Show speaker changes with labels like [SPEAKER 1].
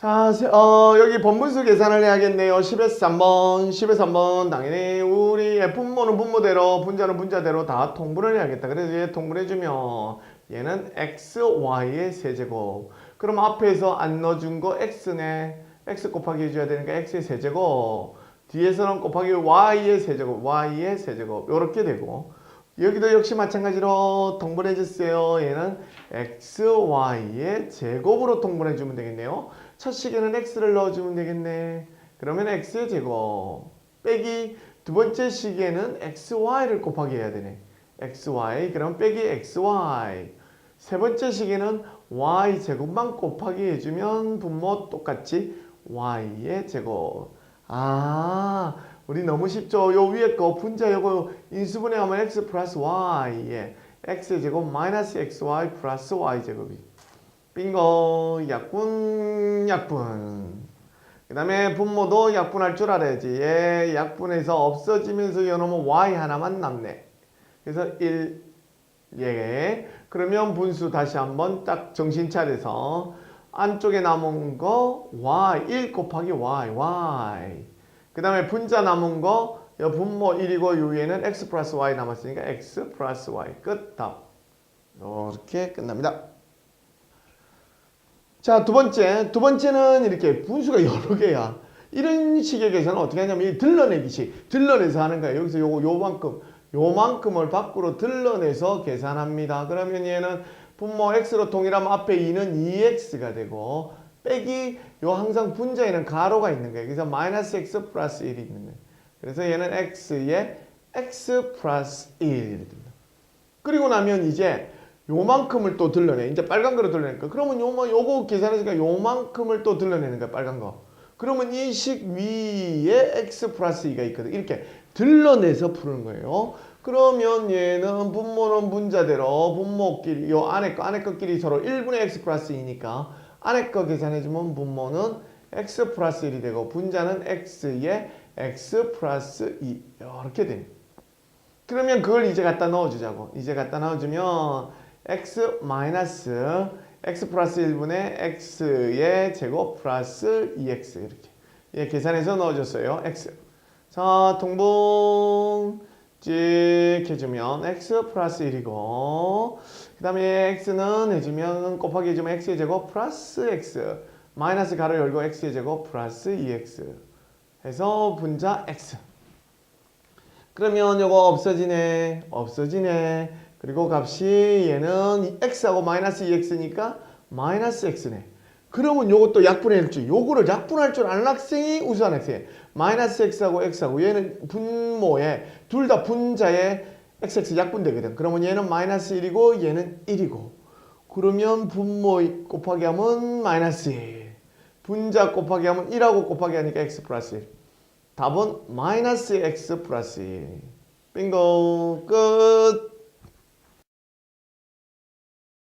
[SPEAKER 1] 자, 세- 어, 여기 번분수 계산을 해야겠네요. 10에서 3번, 10에서 3번. 당연히 우리 분모는 분모대로, 분자는 분자대로 다 통분을 해야겠다. 그래서 얘 통분해주면 얘는 x, y의 세제곱. 그럼 앞에서 안 넣어준 거 x네. x 곱하기 해줘야 되니까 x의 세제곱. 뒤에서는 곱하기 y의 세제곱, y의 세제곱. 요렇게 되고. 여기도 역시 마찬가지로 통분해 주세요. 얘는 x, y의 제곱으로 통분해 주면 되겠네요. 첫 시계는 x를 넣어주면 되겠네. 그러면 x의 제곱 빼기 두 번째 시계는 xy를 곱하기 해야 되네. xy 그럼 빼기 xy 세 번째 시계는 y 제곱만 곱하기 해주면 분모 똑같이 y의 제곱. 아, 우리 너무 쉽죠? 요 위에 거 분자 요거 인수분해하면 x 플러스 y에 x의 제곱 마이너스 xy 플러스 y 제곱이. 빙고 약분 약분. 그 다음에 분모도 약분할 줄 알아야지. 얘 약분해서 없어지면서 여놓으면 y 하나만 남네. 그래서 1 예. 그러면 분수 다시 한번 딱 정신 차려서 안쪽에 남은 거 y 1 곱하기 y y 그 다음에 분자 남은 거여 분모 1이고 요 위에는 x 플러스 y 남았으니까 x 플러스 y 끝 답. 이렇게 끝납니다. 자, 두 번째. 두 번째는 이렇게 분수가 여러 개야. 이런 식의 계산은 어떻게 하냐면 이 들러내기식. 들러내서 하는 거야. 여기서 요거 요만큼 요만큼을 밖으로 들러내서 계산합니다. 그러면 얘는 분모 x로 동일하면 앞에 2는 2x가 되고 빼기 요 항상 분자에는 가로가 있는 거예요. 그래서 마이너스 x 플러스 1이 있는 거예요. 그래서 얘는 x에 x 플러스 1이 됩니다. 그리고 나면 이제 요만큼을 또 들러내. 이제 빨간 거로 들러내니까. 그러면 요만 요거 계산했으니까 요만큼을 또 들러내는 거야. 빨간 거. 그러면 이 식 위에 x 플러스 2가 있거든. 이렇게 들러내서 푸는 거예요. 그러면 얘는 분모는 분자대로 분모끼리 요 안에 거 안에 거끼리 서로 1분의 x 플러스 2니까 안에 거 계산해주면 분모는 x 플러스 1이 되고 분자는 x에 x 플러스 2 이렇게 됩니다. 그러면 그걸 이제 갖다 넣어주자고. 이제 갖다 넣어주면 x 마이너스 x 플러스 1분의 x의 제곱 플러스 2x 이렇게. 예, 계산해서 넣어줬어요. x. 자, 동분 찍 해주면 x 플러스 1이고 그 다음에 x는 해주면 곱하기 해주면 x의 제곱 플러스 x 마이너스 가로 열고 x의 제곱 플러스 2x 해서 분자 x 그러면 요거 없어지네 없어지네 그리고 값이 얘는 x하고 마이너스 2x니까 마이너스 x네. 그러면 요것도 약분할 줄 요거를 약분할 줄 아는 학생이 우수한 학생 마이너스 x하고 x하고 얘는 분모에 둘 다 분자에 xx 약분되거든. 그러면 얘는 마이너스 1이고 얘는 1이고. 그러면 분모 곱하기 하면 마이너스 1 분자 곱하기 하면 1하고 곱하기 하니까 x 플러스 1 답은 마이너스 x 플러스 1 빙고 끝